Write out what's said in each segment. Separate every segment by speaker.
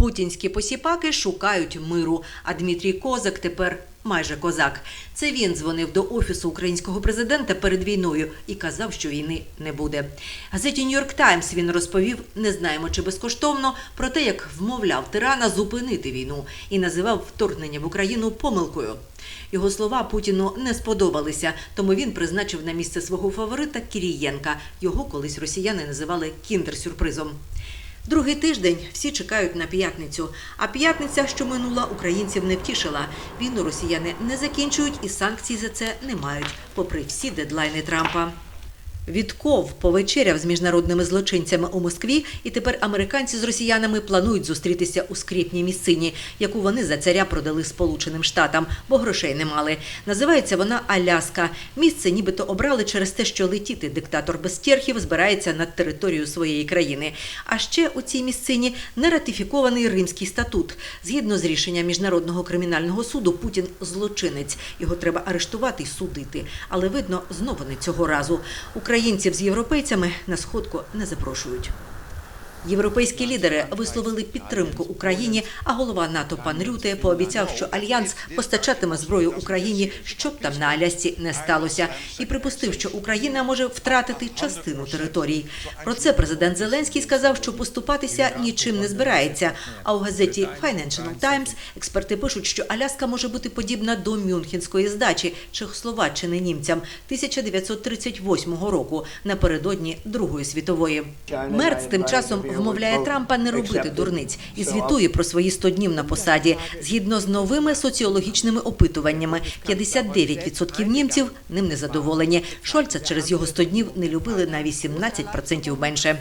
Speaker 1: Путінські посіпаки шукають миру, а Дмитрій Козак тепер майже козак. Це він дзвонив до офісу українського президента перед війною і казав, що війни не буде. Газеті Нью-Йорк Таймс він розповів, не знаємо чи безкоштовно, про те, як вмовляв тирана зупинити війну і називав вторгнення в Україну помилкою. Його слова Путіну не сподобалися, тому він призначив на місце свого фаворита Кірієнка. Його колись росіяни називали кіндер-сюрпризом. Другий тиждень всі чекають на п'ятницю. А п'ятниця, що минула, українців не втішила. Війну росіяни не закінчують і санкцій за це не мають, попри всі дедлайни Трампа. Відков повечеряв з міжнародними злочинцями у Москві, і тепер американці з росіянами планують зустрітися у скріпній місцині, яку вони за царя продали Сполученим Штатам, бо грошей не мали. Називається вона Аляска. Місце нібито обрали через те, що летіти диктатор без терхів збирається над територією своєї країни. А ще у цій місцині не ратифікований Римський статут. Згідно з рішенням міжнародного кримінального суду, Путін злочинець. Його треба арештувати і судити. Але видно, знову не цього разу. Українців з європейцями на сходку не запрошують. Європейські лідери висловили підтримку Україні, а голова НАТО пан Рюте пообіцяв, що альянс постачатиме зброю Україні, щоб там на Алясці не сталося, і припустив, що Україна може втратити частину територій. Про це президент Зеленський сказав, що поступатися нічим не збирається. А у газеті Financial Times експерти пишуть, що Аляска може бути подібна до Мюнхенської здачі Чехословаччини німцям 1938 року напередодні Другої світової. Мерц тим часом вмовляє Трампа не робити дурниць і звітує про свої 100 днів на посаді. Згідно з новими соціологічними опитуваннями, 59% німців ним не задоволені. Шольца через його 100 днів не любили на 18% менше.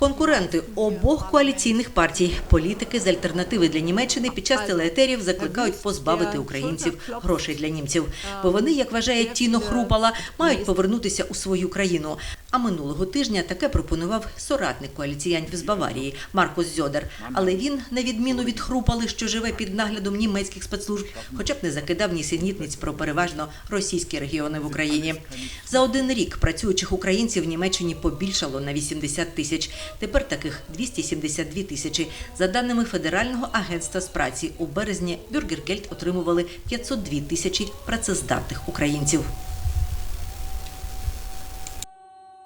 Speaker 1: Конкуренти обох коаліційних партій, політики з альтернативи для Німеччини під час телеетерів закликають позбавити українців грошей для німців, бо вони, як вважає Тіно Хрупала, мають повернутися у свою країну. А минулого тижня таке пропонував соратник коаліціянтів з Баварії Маркус Зьодер. Але він, на відміну від Хрупали, що живе під наглядом німецьких спецслужб, хоча б не закидав нісенітниць про переважно російські регіони в Україні. За один рік працюючих українців в Німеччині побільшало на 80 тисяч. Тепер таких 272 тисячі. За даними Федерального агентства з праці, у березні Бюргергельд отримували 502 тисячі працездатних українців.